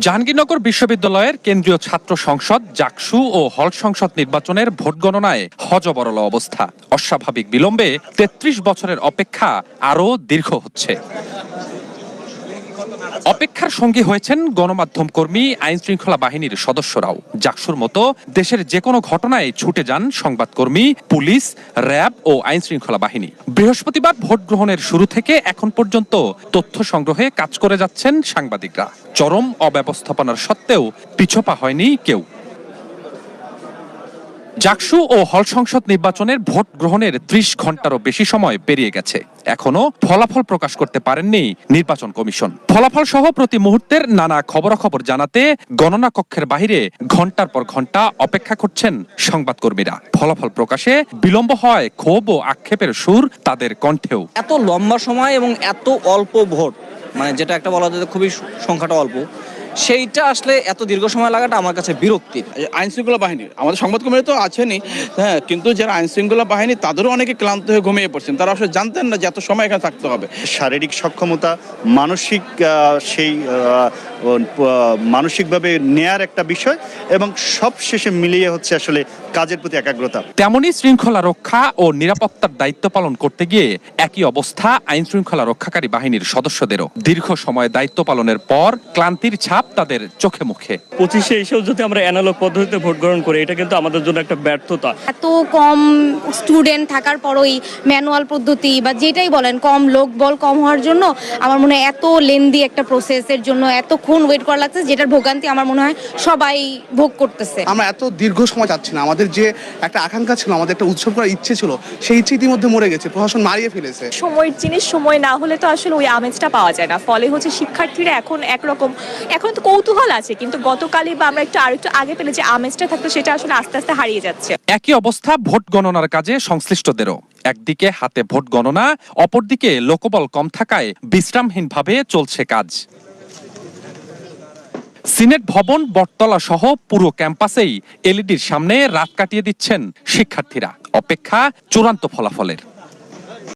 জাহাঙ্গীরনগর বিশ্ববিদ্যালয়ের কেন্দ্রীয় ছাত্র সংসদ, জাকসু ও হল সংসদ নির্বাচনের ভোট গণনায় হজবরল অবস্থা। অস্বাভাবিক বিলম্বে তেত্রিশ বছরের অপেক্ষা আরও দীর্ঘ হচ্ছে। অপেক্ষার সঙ্গী হয়েছেন গণমাধ্যম কর্মী আইন শৃঙ্খলা বাহিনীর সদস্যরাও। জাকসুর মতো দেশের যে কোনো ঘটনায় ছুটে যান সংবাদকর্মী, পুলিশ, র্যাব ও আইন শৃঙ্খলা বাহিনী। বৃহস্পতিবার ভোট গ্রহণের শুরু থেকে এখন পর্যন্ত তথ্য সংগ্রহে কাজ করে যাচ্ছেন সাংবাদিকরা। চরম অব্যবস্থাপনার সত্ত্বেও পিছপা হয়নি কেউ। জাকসু ও হল সংসদ নির্বাচনের ভোট গ্রহণের ত্রিশ ঘন্টারও বেশি সময় পেরিয়ে গেছে। এখনও ফলাফল প্রকাশ করতে পারেননি নির্বাচন কমিশন। ফলাফল সহ প্রতি মুহূর্তের নানা খবরাখবর জানাতে গণনা কক্ষের বাইরে ঘণ্টার পর ঘণ্টা অপেক্ষা করছেন সংবাদকর্মীরা। ফলাফল প্রকাশে বিলম্ব হয় ক্ষোভ ও আক্ষেপের সুর তাদের কণ্ঠেও। এত লম্বা সময় এবং এত অল্প ভোট মানে যেটা একটা বলা যায় খুবই সংখ্যাটা অল্প সেইটা আসলে এত দীর্ঘ সময় লাগাটা আমার কাছে বিরক্তির আইন শৃঙ্খলা বাহিনী আমাদের সংবাদকর্মীরা তো আছেনই। হ্যাঁ কিন্তু যারা আইন শৃঙ্খলা বাহিনী তাদেরও অনেকে ক্লান্ত হয়ে ঘুমিয়ে পড়ছেন। তারা আসলে জানতেন না যে এত সময় এখানে থাকতে হবে। শারীরিক সক্ষমতা মানসিক সেই মানসিকভাবে নেয়ার একটা বিষয় এবং সব শেষে মিলিয়ে হচ্ছে আসলে কাজের প্রতি একাগ্রতা। তেমনই শৃঙ্খলা রক্ষা ও নিরাপত্তার দায়িত্ব পালন করতে গিয়ে একই অবস্থা আইন শৃঙ্খলা রক্ষাকারী বাহিনীর সদস্যদেরও। দীর্ঘ সময় দায়িত্ব পালনের পর ক্লান্তির ছাপ তাদের চোখে মুখে। পঁচিশে এসেও যদি আমরা অ্যানালগ পদ্ধতিতে ভোট গ্রহণ করি এটা কিন্তু আমাদের জন্য একটা ব্যর্থতা। এত কম স্টুডেন্ট থাকার পরই ম্যানুয়াল পদ্ধতি বা যেটাই বলেন কম লোক বল কম হওয়ার জন্য আমার মনে হয় এত লেন্দি একটা প্রসেসের জন্য এতক্ষণ ওয়েট করা লাগছে যেটার ভোগান্তি আমার মনে হয় সবাই ভোগ করতেছে। আমরা এত দীর্ঘ সময় চাচ্ছি না আমাদের যে একটা আকাঙ্ক্ষা ছিল আমাদের একটা উৎসব করার ইচ্ছে ছিল সেই ইচ্ছে ইতিমধ্যে মরে গেছে প্রশাসন মারিয়ে ফেলেছে। সময়ের জিনিস সময় না হলে তো আসলে ওই আমেজটা পাওয়া যায় না ফলে হচ্ছে শিক্ষার্থীরা এখন একরকম এখন তো কৌতূহল আছে, কিন্তু গতকালই বা আমরা একটু আরেকটু আগে পেলে যে আমেজটা থাকতো, সেটা আসলে আস্তে আস্তে হারিয়ে যাচ্ছে। একই অবস্থা ভোট গণনার কাজে সংশ্লিষ্টদেরও। একদিকে হাতে ভোট গণনা, অপরদিকে লোকবল কম থাকায় বিশ্রামহীনভাবে চলছে কাজ। সিনেট ভবন, বটতলা সহ পুরো ক্যাম্পাসেই এলইডির সামনে রাত কাটিয়ে দিচ্ছেন শিক্ষার্থীরা। অপেক্ষা চূড়ান্ত ফলাফলের।